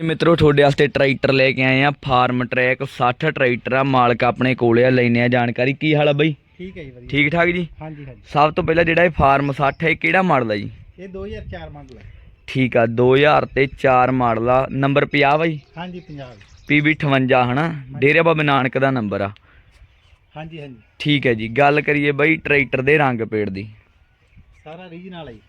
ਮਿੱਤਰੋ ਤੁਹਾਡੇ ਵਾਸਤੇ ਟਰੈਕਟਰ ਲੈ ਕੇ ਆਏ ਆ ਫਾਰਮ ਟਰੈਕ 60 ਟਰੈਕਟਰ ਆ ਮਾਲਕ ਆਪਣੇ ਕੋਲੇ ਆ ਲੈਨੇ ਆ ਜਾਣਕਾਰੀ। ਕੀ ਹਾਲ ਆ ਬਈ? ਠੀਕ ਹੈ ਜੀ ਵਧੀਆ। ਠੀਕ ਠਾਕ ਜੀ? ਹਾਂਜੀ ਹਾਂਜੀ। ਸਭ ਤੋਂ ਪਹਿਲਾਂ ਜਿਹੜਾ ਇਹ ਫਾਰਮ 60 ਹੈ ਇਹ ਕਿਹੜਾ ਮਾਡਲ ਆ ਜੀ? ਇਹ 2004 ਮਾਡਲ ਹੈ ਠੀਕ ਆ 2000 ਤੇ 4 ਮਾਡਲ ਆ। ਨੰਬਰ 50 ਬਾਈ? ਹਾਂਜੀ ਪੰਜਾਬ PB 58 ਹਨਾ? ਡੇਰੇ ਬਾਬਾ ਨਾਨਕ ਦਾ ਨੰਬਰ ਆ। ਹਾਂਜੀ ਹਾਂਜੀ। ਠੀਕ ਹੈ ਜੀ ਗੱਲ ਕਰੀਏ ਬਈ ਟਰੈਕਟਰ ਦੇ ਰੰਗ ਪੇੜ ਦੀ। ਸਾਰਾ ਰੀਜਨਲ ਹੈ ਜੀ।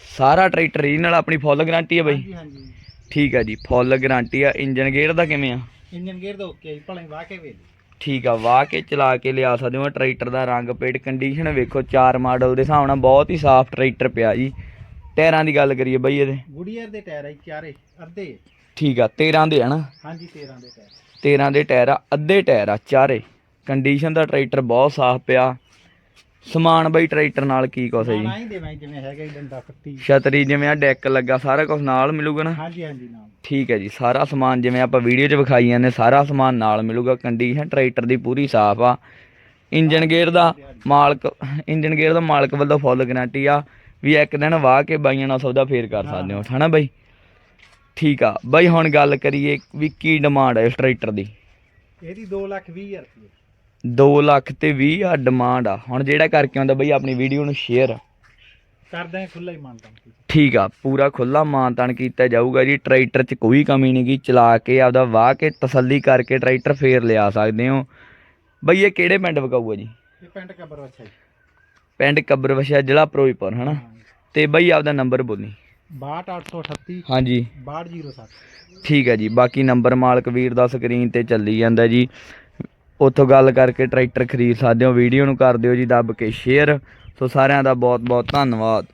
ਸਾਰਾ ਟਰੈਕਟਰ ਰੀਜਨਲ ਆਪਣੀ ਫੁੱਲ ਗਾਰੰਟੀ ਆ ਬਈ? ਹਾਂਜੀ ਹਾਂਜੀ। ਠੀਕ ਆ ਜੀ ਫੁੱਲ ਗਾਰੰਟੀ ਆ। ਇੰਜਨ ਗੇਅਰ ਦਾ ਕਿਵੇਂ ਆ? ਇੰਜਨ ਗੇਅਰ ਦਾ ਓਕੇ ਜੀ ਭਲੇ ਵਾਹ ਕੇ ਵੇਲ ਠੀਕ ਆ ਵਾਹ ਕੇ ਚਲਾ ਕੇ ਲਿਆ ਸਕਦੇ ਹੋ। ਟਰੈਕਟਰ ਦਾ ਰੰਗ ਪੇੜ ਕੰਡੀਸ਼ਨ ਵੇਖੋ ਚਾਰ ਮਾਡਲ ਦੇ ਹਿਸਾਬ ਨਾਲ ਬਹੁਤ ਹੀ ਸਾਫ਼ ਟਰੈਕਟਰ ਪਿਆ ਜੀ। ਟਾਇਰਾਂ ਦੀ ਗੱਲ ਕਰੀਏ ਬਈ ਇਹਦੇ। ਗੁੜੀਅਰ ਦੇ ਟਾਇਰ ਜੀ, ਚਾਰੇ ਅੱਧੇ। ਠੀਕ ਆ 13 ਦੇ ਹਨਾ ਹਾਂਜੀ 13 ਦੇ ਟਾਇਰ। 13 ਦੇ ਟਾਇਰ ਆ ਅੱਧੇ ਟਾਇਰ ਆ ਚਾਰੇ। ਕੰਡੀਸ਼ਨ ਦਾ ਟਰੈਕਟਰ ਬਹੁਤ ਸਾਫ਼ ਪਿਆ। ਸਮਾਨ ਬਈ ਟਰੈਕਟਰ ਨਾਲ ਕੀ ਕੁਛ ਹੈ ਜੀ? ਨਾ ਹੀ ਦੇਵਾਂ ਜੀ, ਜਿਵੇਂ ਹੈਗਾ ਜੀ ਡੰਡਾ ਫੱਟੀ। ਛਤਰੀ ਜਿਵੇਂ ਆ ਡੈਕ ਲੱਗਾ ਸਾਰਾ ਕੁਝ ਨਾਲ ਮਿਲੂਗਾ ਨਾ? ਹਾਂਜੀ ਹਾਂਜੀ ਨਾਮ ਠੀਕ ਹੈ ਜੀ ਸਾਰਾ ਸਮਾਨ ਜਿਵੇਂ ਆਪਾਂ ਵੀਡੀਓ 'ਚ ਵਿਖਾਈ ਜਾਂਦੇ ਸਾਰਾ ਸਮਾਨ ਨਾਲ ਮਿਲੂਗਾ ਕੰਡੀਸ਼ਨ ਟਰੈਕਟਰ ਦੀ ਪੂਰੀ ਸਾਫ਼ ਆ। ਇੰਜਨ ਗੇਅਰ ਦਾ ਮਾਲਕ ਇੰਜਨ ਗੇਅਰ ਦਾ ਮਾਲਕ ਵੱਲੋਂ ਫੁੱਲ ਗਾਰੰਟੀ ਆ ਵੀ ਇੱਕ ਦਿਨ ਵਾਹ ਕੇ ਬਾਈਆਂ ਨਾਲ ਸੌਦਾ ਫੇਰ ਕਰ ਸਕਦੇ ਹੋ ਹਨਾ ਬਾਈ? ਠੀਕ ਆ ਬਾਈ ਹੁਣ ਗੱਲ ਕਰੀਏ ਵੀ ਕੀ ਡਿਮਾਂਡ ਹੈ ਇਸ ਟਰੈਕਟਰ ਦੀ? ਇਹਦੀ 2 ਲੱਖ 20 ਹਜ਼ਾਰ ਰੁਪਏ 2 ਲੱਖ ਤੇ 20 ਆ ਡਿਮਾਂਡ ਆ। ਹੁਣ ਜਿਹੜਾ ਕਰਕੇ ਆਉਂਦਾ ਬਾਈ ਆਪਣੀ ਵੀਡੀਓ ਨੂੰ ਸ਼ੇਅਰ ਕਰਦਾ ਹੈ ਖੁੱਲਾ ਹੀ ਮੰਨਦਾ ਠੀਕ ਆ ਪੂਰਾ ਖੁੱਲਾ ਮਾਨਤਾਨ ਕੀਤਾ ਜਾਊਗਾ ਜੀ। ਟਰੈਕਟਰ 'ਚ ਕੋਈ ਕਮੀ ਨਹੀਂ ਗੀ ਚਲਾ ਕੇ ਆਪਦਾ ਵਾਹ ਕੇ ਤਸੱਲੀ ਕਰਕੇ ਟਰੈਕਟਰ ਫੇਰ ਲਿਆ ਸਕਦੇ ਹੋ। ਬਈ ਇਹ ਕਿਹੜੇ ਪਿੰਡ ਵਿਕਾਊਗਾ ਜੀ? ਇਹ ਪੈਂਟ ਕਬਰ ਅੱਛਾ ਜੀ। ਪਿੰਡ ਕਬਰਵਸ਼ਾ ਜ਼ਿਲ੍ਹਾ ਫਿਰੋਜ਼ਪੁਰ ਹਨਾ? ਤੇ ਬਈ ਆਪਦਾ ਨੰਬਰ ਬੋਲੀ। 62838 ਹਾਂਜੀ 6207 ਠੀਕ ਹੈ ਜੀ। ਬਾਕੀ ਨੰਬਰ ਮਾਲਕ ਵੀਰ ਦਾ ਸਕਰੀਨ ਤੇ ਚੱਲੀ ਜਾਂਦਾ ਜੀ। ਉੱਥੋਂ ਗੱਲ ਕਰਕੇ ਟਰੈਕਟਰ ਖਰੀਦ ਸਕਦੇ ਹੋ, ਵੀਡੀਓ ਨੂੰ ਕਰ ਦਿਓ ਜੀ, ਦੱਬ ਕੇ ਸ਼ੇਅਰ ਸੋ ਸਾਰਿਆਂ ਦਾ ਬਹੁਤ ਬਹੁਤ ਧੰਨਵਾਦ।